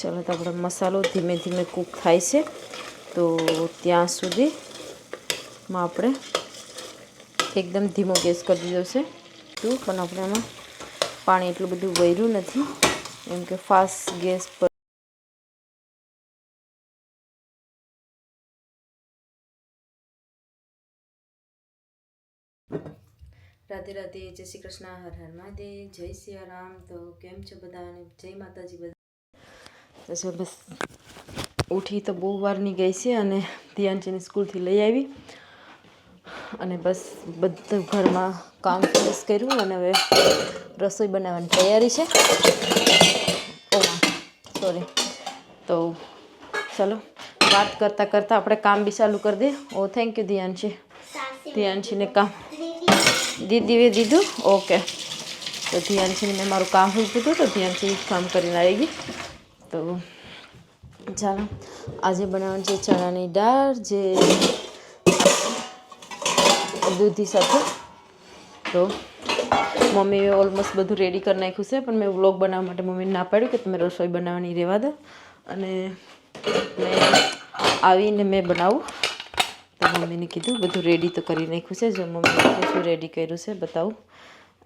ચાલો તો આપણો મસાલો ધીમે ધીમે કૂક થાય છે. તો ત્યાં સુધીમાં આપણે એકદમ ધીમો ગેસ કરી દીધો છે. તું, પણ આપણે એમાં પાણી એટલું બધું વૈર્યું નથી. એમ કે ફાસ્ટ ગેસ પર રાધે રાધે, જય શ્રી કૃષ્ણ, હર હર મહાદેવ, જય સિયારામ. તો કેમ છો બધા અને જય માતાજી બધા તો જો બસ ઉઠી તો બહુ વારની ગઈ છે અને ધ્યાનજીને સ્કૂલથી લઈ આવી. અને બસ બધું ઘરમાં કામ ફિનિશ કર્યું અને હવે રસોઈ બનાવવાની તૈયારી છે. સોરી તો ચલો વાત કરતાં કરતાં આપણે કામ બી ચાલુ કરી દઈએ. ઓ થેન્ક યુ ધ્યાનશી ધ્યાનશીને કામ. દીદીએ દીધું? ઓકે. તો ધ્યાનથી મેં મારું કામ મૂક્યું હતું તો ધ્યાનથી કામ કરીને આવી ગઈ. તો ચાલો, આજે બનાવવાનું છે ચણાની દાળ, જે દૂધી સાથે. તો મમ્મીએ ઓલમોસ્ટ બધું રેડી કરી નાખ્યું છે, પણ મેં વ્લોગ બનાવવા માટે મમ્મીને ના પાડ્યું કે તમે રસોઈ બનાવવાની રહેવા દો. અને મેં આવીને મેં બનાવું. તો મમ્મીને કીધું, બધું રેડી તો કરી નાખ્યું છે, જો મમ્મીએ શું રેડી કર્યું છે બતાવું.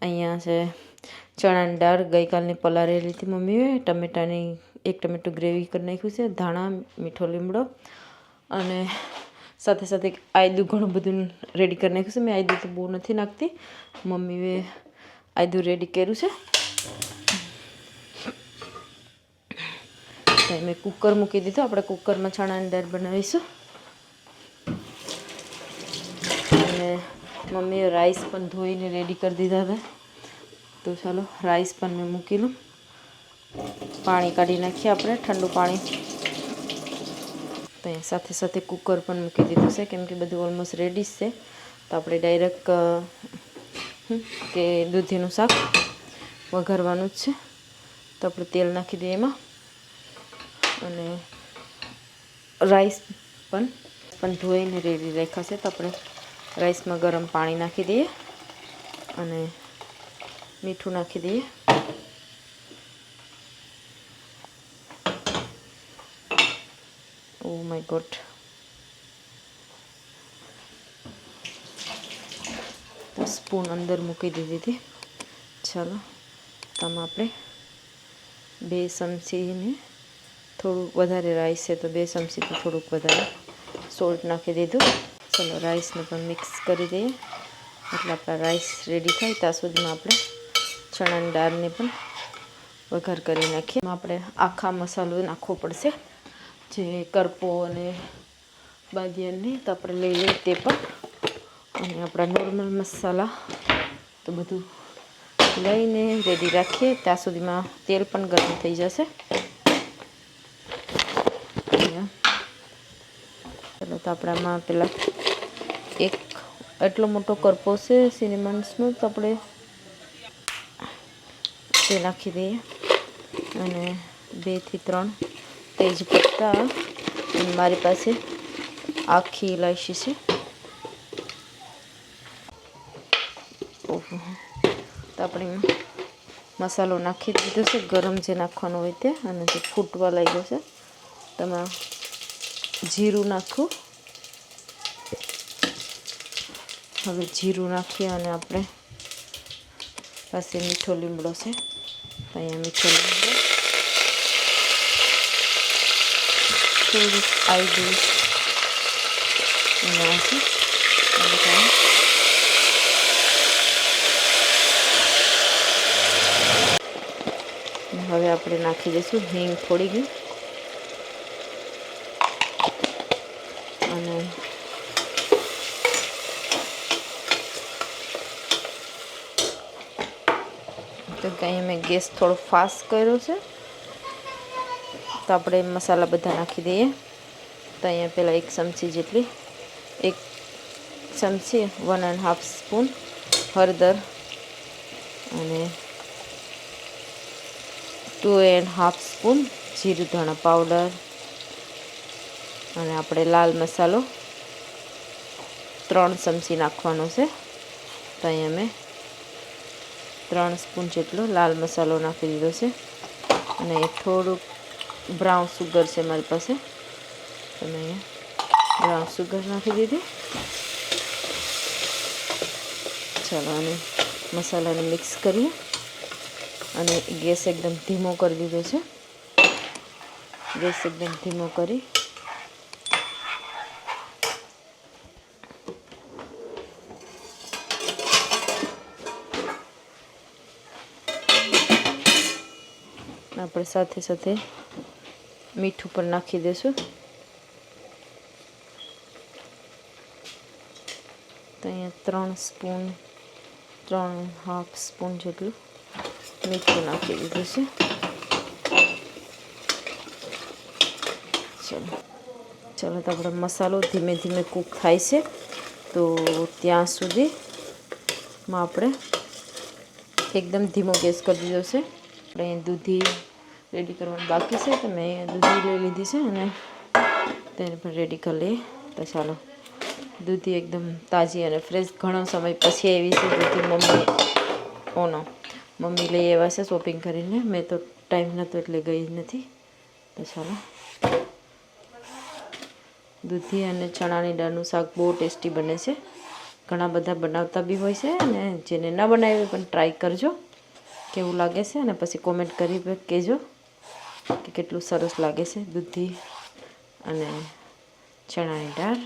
અહીંયા છે ચણાની દાળ, ગઈકાલની પલાળેલી હતી મમ્મીએ, ટમેટાની એક ટમેટું ગ્રેવી કરી નાખ્યું છે, ધાણા, મીઠો લીમડો અને સાથે સાથે આયદું ઘણું બધું રેડી કરી નાખ્યું છે. મેં આયદું તો બહુ નથી નાખતી. મમ્મીએ આયદું રેડી કર્યું છે. મેં કુકર મૂકી દીધું. આપણે કુકરમાં ચણાની દાળ બનાવીશું. અને મમ્મીએ રાઈસ પણ ધોઈને રેડી કરી દીધા હતા. તો ચાલો રાઈસ પણ મેં મૂકી લઉં. પાણી કાઢી નાખીએ આપણે, ઠંડુ પાણી. તો સાથે સાથે કુકર પણ મૂકી દીધું છે, કેમ કે બધું ઓલમોસ્ટ રેડી છે. તો આપણે ડાયરેક્ટ કે દૂધીનું શાક વઘારવાનું જ છે. તો આપણે તેલ નાખી દઈએ એમાં. અને રાઈસ પણ પણ ધોઈને રેડી રાખાશે તો આપણે રાઈસમાં ગરમ પાણી નાખી દઈએ. અને મીઠું નાખી દઈએ. ઓ માય ગોડ સ્પૂન અંદર મૂકી દીધી હતી ચાલો આમાં આપણે બે ચમચીને થોડુંક વધારે રાઈસ છે તો બે ચમચીથી થોડુંક વધારે સોલ્ટ નાખી દીધું ચલો રાઈસને પણ મિક્સ કરી દઈએ એટલે આપણા રાઈસ રેડી થાય ત્યાં સુધીમાં આપણે ચણાની દાળને પણ વઘાર કરી નાખીએ આપણે આખા મસાલો નાખવો પડશે જે કરપો અને બાદિયાની તો આપણે લઈ લઈએ તે પણ. અને આપણા નોર્મલ મસાલા તો બધું લઈને રેડી રાખીએ. ત્યાં સુધીમાં તેલ પણ ગરમ થઈ જશે. ચાલો તો આપણામાં પેલા એક એટલો મોટો કરપો છે સિનેમન્સનો તો આપણે તે નાખી દઈએ. અને બેથી ત્રણ તેજ પત્તા અને મારી પાસે આખી ઇલાયચી છે. તો આપણે મસાલો નાખી દીધો છે, ગરમ જે નાખવાનો હોય તે, અને જે ફૂટવા લાગ્યો છે, તેમાં જીરું નાખું. હવે જીરું નાખીએ અને આપણે પાસે મીઠો લીમડો છે. અહીંયા મીઠો લીમડો. થોડુંક ગયું નાખી હવે આપણે નાખી દઈશું હિંગ થોડી ગઈ અને તો કંઈ મેં ગેસ થોડો ફાસ્ટ કર્યો છે. તો આપણે મસાલા બધા નાખી દઈએ. તો અહીંયા પહેલાં એક ચમચી જેટલી, એક ચમચી વન એન્ડ હાફ સ્પૂન હળદર અને ટુ એન્ડ હાફ સ્પૂન જીરું ધાણા પાવડર અને આપણે લાલ મસાલો ત્રણ ચમચી નાખવાનો છે. તો અહીંયા મેં ત્રણ સ્પૂન જેટલો લાલ મસાલો નાખી દીધો છે. અને થોડુંક બ્રાઉન સુગર છે મારી પાસે. તમે બ્રાઉન સુગર નાખી દીધી. ચાલો અને મસાલાને મિક્સ કરીએ. અને ગેસ એકદમ ધીમો કરી દીધો છે. ગેસ એકદમ ધીમો કરી. આપણે સાથે સાથે મીઠું પણ નાખી દઈશું તો અહીંયા ત્રણ સ્પૂન, ત્રણ હાફ સ્પૂન જેટલું મીઠું નાખી દીધું છે. ચલો. ચલો, તો આપણો મસાલો ધીમે ધીમે કૂક થાય છે. તો ત્યાં સુધીમાં આપણે એકદમ ધીમો ગેસ કરી દીધો છે. આપણે દૂધી રેડી કરવાનું બાકી છે તો મેં દૂધી લઈ લીધી છે અને તેને પણ રેડી કરી લઈએ. તો ચાલો, દૂધી એકદમ તાજી અને ફ્રેશ ઘણો સમય પછી આવી છે. દૂધી મમ્મી, ઓનો, મમ્મી લઈ આવ્યા છે શોપિંગ કરીને. મેં તો ટાઈમ નહોતો એટલે ગઈ જ નથી. તો ચાલો, દૂધી અને ચણાની દાળનું શાક બહુ ટેસ્ટી બને છે. ઘણા બધા બનાવતા બી હોય છે અને જેને ન બનાવ્યું પણ ટ્રાય કરજો. કેવું લાગે છે અને પછી કોમેન્ટ કરી કહેજો કે કેટલું સરસ લાગે છે દૂધી અને ચણાની દાળ.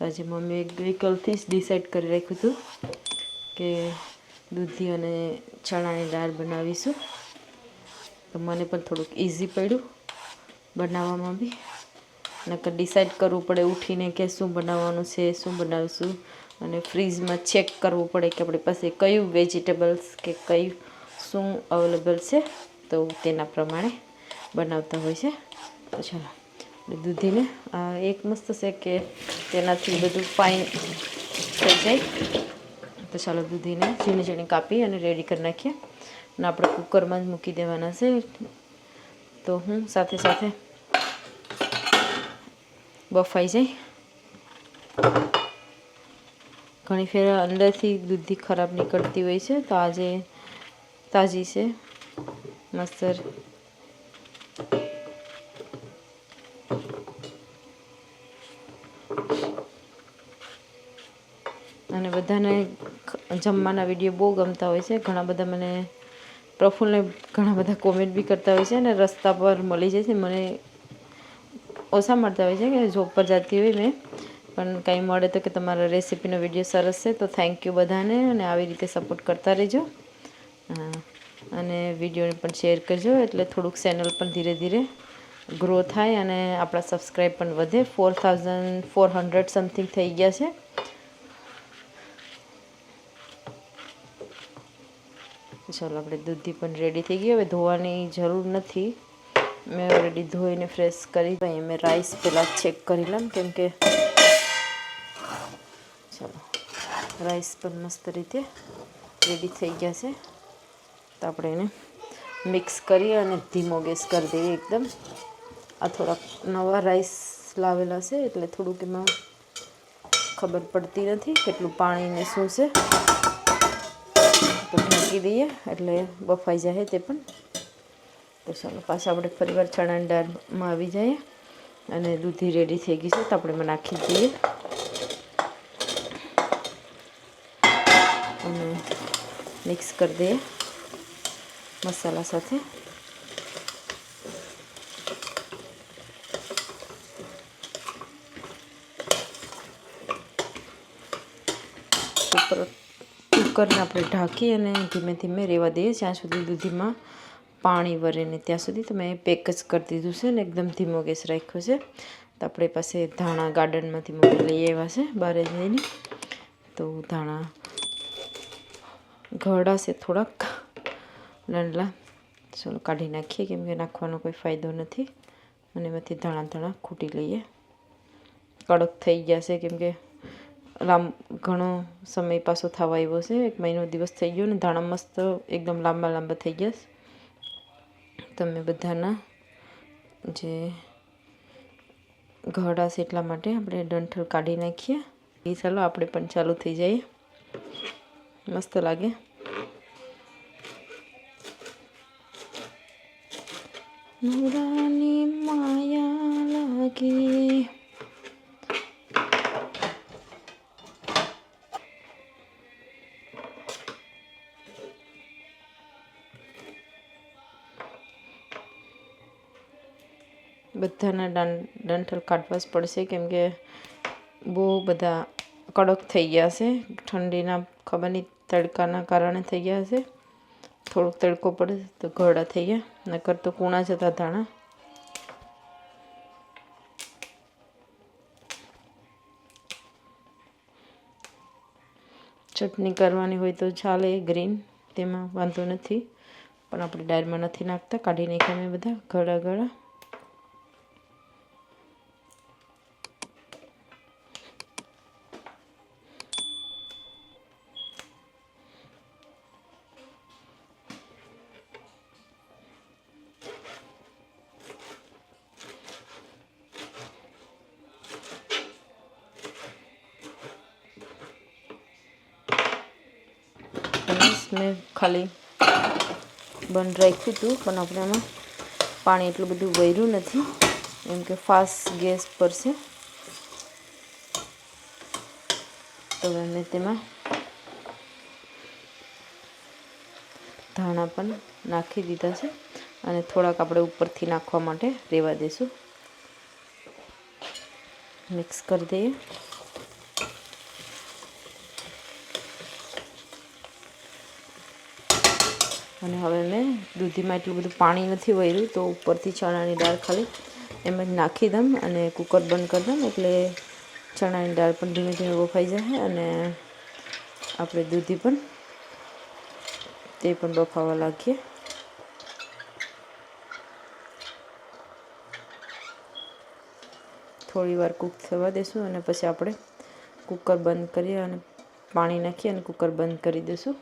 આજે મમ્મીએ ગઈકાલથી જ ડિસાઈડ કરી રાખ્યું હતું કે દૂધી અને ચણાની દાળ બનાવીશું. તો મને પણ થોડુંક ઇઝી પડ્યું બનાવવામાં બી. નકર ડિસાઈડ કરવું પડે ઉઠીને કે શું બનાવવાનું છે, શું બનાવીશું. અને ફ્રીજમાં ચેક કરવું પડે કે આપણી પાસે કયું વેજીટેબલ્સ કે કયું શું અવેલેબલ છે. તો તેના પ્રમાણે બનાવતા હોય છે. તો ચાલો દૂધીને એક મસ્ત છે કે તેનાથી બધું ફાઇન થઈ જાય. તો ચાલો દૂધીને ઝીણી ઝીણી કાપી અને રેડી કરી નાખીએ. અને આપણે કુકરમાં જ મૂકી દેવાના છે. તો હું સાથે સાથે બફાઈ જાય ઘણી ફેર અંદરથી દૂધી ખરાબ નીકળતી હોય છે. તો આજે તાજી છે. મસ્તર અને બધાને જમવાના વીડિયો બહુ ગમતા હોય છે. ઘણા બધા મને પ્રફુલ્લને ઘણા બધા કોમેન્ટ બી કરતા હોય છે અને રસ્તા પર મળી જાય છે. મને ઓછા મળતા હોય છે કે જોબ પર જતી હોય મેં. પણ કંઈ મળે તો કે તમારા રેસીપીનો વીડિયો સરસ છે. તો થેન્ક યુ બધાને અને આવી રીતે સપોર્ટ કરતા રહેજો. અને વિડીયોને પણ શેર કરજો, એટલે થોડુંક ચેનલ પણ ધીરે ધીરે ગ્રો થાય અને આપણા સબસ્ક્રાઈબ પણ વધે. Four thousand four hundred something થઈ ગયા છે. ચાલો, આપણે દૂધી પણ રેડી થઈ ગઈ. હવે ધોવાની જરૂર નથી. મેં ઓલરેડી ધોઈને ફ્રેશ કરી ભાઈ મેં રાઈસ પહેલાં ચેક કરી લઉં, કેમ કે ચાલો રાઈસ પણ મસ્ત રીતે રેડી થઈ ગયા છે. તો આપણે એને મિક્સ કરી અને ધીમો ગેસ કરી દઈએ એકદમ. આ થોડાક નવા રાઈસ લાવેલા છે, એટલે થોડુંક એમાં ખબર પડતી નથી કેટલું પાણીને શું છે. તો ઢાંકી દઈએ, એટલે બફાઈ જાય તે પણ. તો ચાલો, પાછા આપણે ફરીવાર ચણાની દાળમાં આવી જઈએ અને દૂધી રેડી થઈ ગઈ છે, તો આપણે એમાં નાખી દઈએ. અને મિક્સ કરી દઈએ. મસાલા સાથે. કુકરને આપણે ઢાંકી અને ધીમે ધીમે રહેવા દઈએ. જ્યાં સુધી દૂધીમાં પાણી વરે ને ત્યાં સુધી તો મેં પેક જ કરી દીધું છે ને એકદમ ધીમો ગેસ રાખ્યો છે. તો આપણે પાસે ધાણા ગાર્ડનમાંથી મોકલી લઈ આવ્યા છે બહાર જઈને. તો ધાણા ઘરડા છે થોડાક. લંડલા ચલો કાઢી નાખીએ કેમ કે નાખવાનો કોઈ ફાયદો નથી અને એમાંથી ધાણા ધાણા ખૂટી લઈએ કડક થઈ ગયા છે કેમ કે લાંબ ઘણો સમય પાછો થવા આવ્યો છે એક મહિનો દિવસ થઈ ગયો ને ધાણા મસ્ત એકદમ લાંબા લાંબા થઈ ગયા તમે બધાના જે ઘડા છે એટલા માટે આપણે ડંઠલ કાઢી નાખીએ એ ચાલો આપણે પણ ચાલુ થઈ જઈએ મસ્ત લાગે નવરાની માયા લાગે બધાના ડંઠલ કાઢવા જ પડશે કેમ કે બહુ બધા કડક થઈ ગયા છે. ઠંડીના ખબર નહીં તડકાના કારણે થઈ ગયા છે. થોડોક તડકો પડે તો ઘરડા થઈ ગયા. નકર તો કૂણા જતા ધાણા. ચટણી કરવાની હોય તો ચાલે, ગ્રીન. તેમાં વાંધો નથી. પણ આપણે ડાયરમાં નથી નાખતા. કાઢી નાખ્યા મેં બધા ઘડા ગળા અને મેં ખાલી બંધ રાખ્યું હતું, પણ આપણે એમાં પાણી એટલું બધું વહેર્યું નથી, એમ કે ફાસ્ટ ગેસ પર છે તો મેં તેમાં ધાણા પણ નાખી દીધા છે અને થોડાક આપણે ઉપરથી નાખવા માટે રહેવા દઈશું મિક્સ કરી દઈએ. અને હવે મેં દૂધીમાં એટલું બધું પાણી નથી વળ્યું તો ઉપરથી ચણાની દાળ ખાલી એમ જ નાખી દઉં અને કુકર બંધ કરી દઉં એટલે ચણાની દાળ પણ ધીમે ધીમે બફાઈ જાય અને આપણે દૂધી પણ તે પણ બફાવા લાગીએ. થોડી વાર કૂક થવા દેશું અને પછી આપણે કુકર બંધ કરીએ અને પાણી નાખી અને કુકર બંધ કરી દઈશું.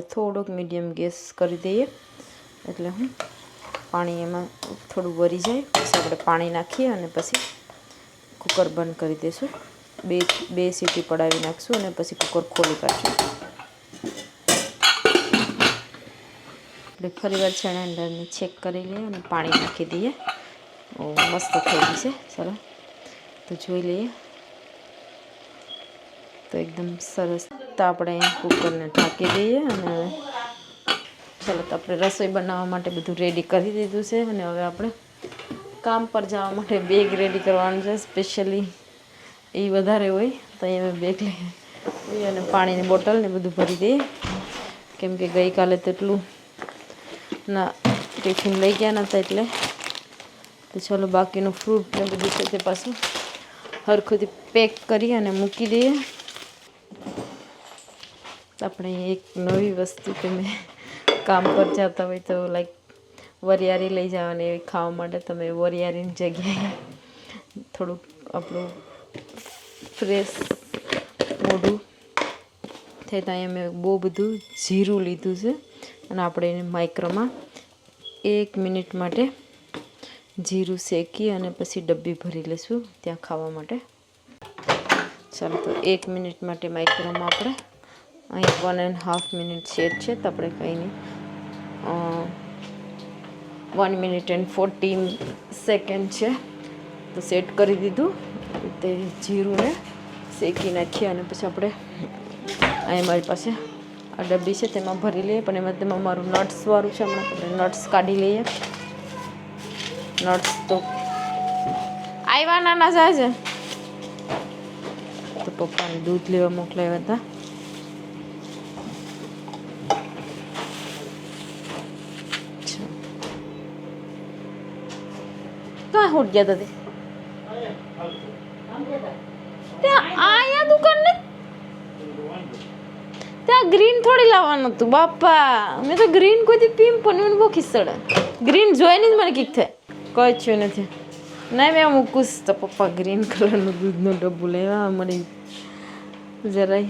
હવે થોડોક મીડિયમ ગેસ કરી દઈએ. એટલે હું પાણી એમાં થોડું વરી જાય. પછી આપણે પાણી નાખીએ અને પછી કુકર બંધ કરી દઈશું. બે બે સીટી પડાવી નાખશું અને પછી કુકર ખોલી કાઢશું. એટલે ફરીવાર ચણા અંદરને ચેક કરી લઈએ અને પાણી નાખી દઈએ. મસ્ત થઈ ગઈ છે. ચાલો. તો જોઈ લઈએ. તો એકદમ સરસ. તો આપણે કુકરને ઢાંકી દઈએ અને ચાલો તો આપણે રસોઈ બનાવવા માટે બધું રેડી કરી દીધું છે અને હવે આપણે કામ પર જવા માટે બેગ રેડી કરવાનું છે સ્પેશિયલી એ વધારે હોય તો અમે બેગ લઈ અને પાણીની બોટલ ને બધું ભરી દઈએ. કેમ કે ગઈકાલે તેટલું ના ટિફિન લઈ ગયા નહોતા એટલે તો ચાલો બાકીનું ફ્રૂટ ને બધું છે તે પાછું હરખુંથી પેક કરી અને મૂકી દઈએ. આપણે એક નવી વસ્તુ તમે કામ પર જતા હોય તો લાઈક વરિયાળી લઈ જવાની એવી ખાવા માટે તમે વરિયારીની જગ્યાએ થોડુંક આપણું ફ્રેશ મોઢું થાય તો અહીંયા મેં બહુ બધું જીરું લીધું છે. અને આપણે એને માઇક્રોમાં એક મિનિટ માટે જીરું શેકી અને પછી ડબ્બી ભરી લઈશું ત્યાં ખાવા માટે. ચાલો, તો એક મિનિટ માટે માઇક્રોમાં આપણે અહીં વન એન્ડ હાફ મિનિટ શેડ છે, તો આપણે કંઈ નહીં. One minute and fourteen second છે. તો સેટ કરી દીધું. તે જીરુંને શેકી નાખીએ અને પછી આપણે અહીં મારી પાસે આ ડબ્બી છે, તેમાં ભરી લઈએ. પણ એમાં તેમાં મારું નટ્સવાળું છે, હમણાં આપણે નટ્સ કાઢી લઈએ. નટ્સ તો આવ્યા નાના જાય છે તો પપ્પાને દૂધ લેવા મોકલાવ્યા હતા. ક્યાં હોટ ગયા તે ત્યાં આયા દુકાન ને ત્યાં ગ્રીન થોડી લાવવાનું હતું બાપા મેં તો ગ્રીન કોઈ પીમ પણ બહુ ખિસ્સડ ગ્રીન જોઈને જ મને કીક થાય કોઈ થયું નથી નહીં મેં મૂકું તો પપ્પા ગ્રીન કલરનું દૂધનું ડબ્બું લેવા મને જરાય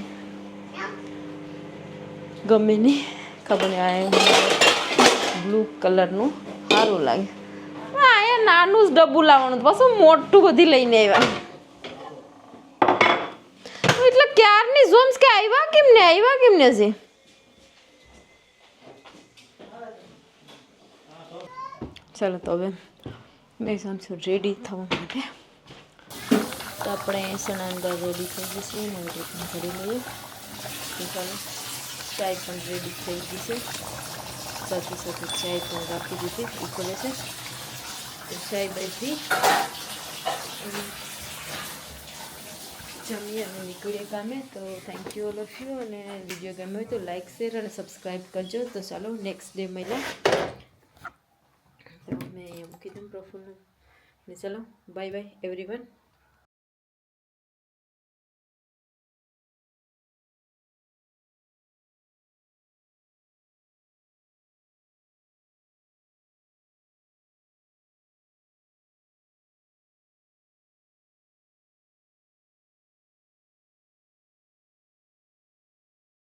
ગમે નહીં ખબર નહીં આ બ્લુ કલરનું સારું લાગે હા, એ નાનું જ ડબ્બુ લાવવાનું. પાછું મોટું બધી લઈને આવ્યા. એટલે ક્યારની જોમ્સ કે આવ્યા કેમને આવ્યા કેમને છે ચાલો તો હવે મેં સમજો રેડી થવા માટે. તો આપણે સણાનગર રેડી થઈ છે. એવી રીતના કરી લઈએ. ચાલો, ચાય પણ રેડી થઈ ગઈ છે. સાથે સાથે ચાય પણ રાખી દીધી. ઉકળે છે. ચાય બધી જમી અને નીકળીએ કામે તો thank you all of you અને વીડિયો ગમ્યો હોય તો લાઇક શેર અને સબસ્ક્રાઈબ કરજો તો ચાલો નેક્સ્ટ ડે મળ્યા તો મેં મૂકી દઉં પ્રફુલ્લ ને ચાલો બાય બાય એવરીવન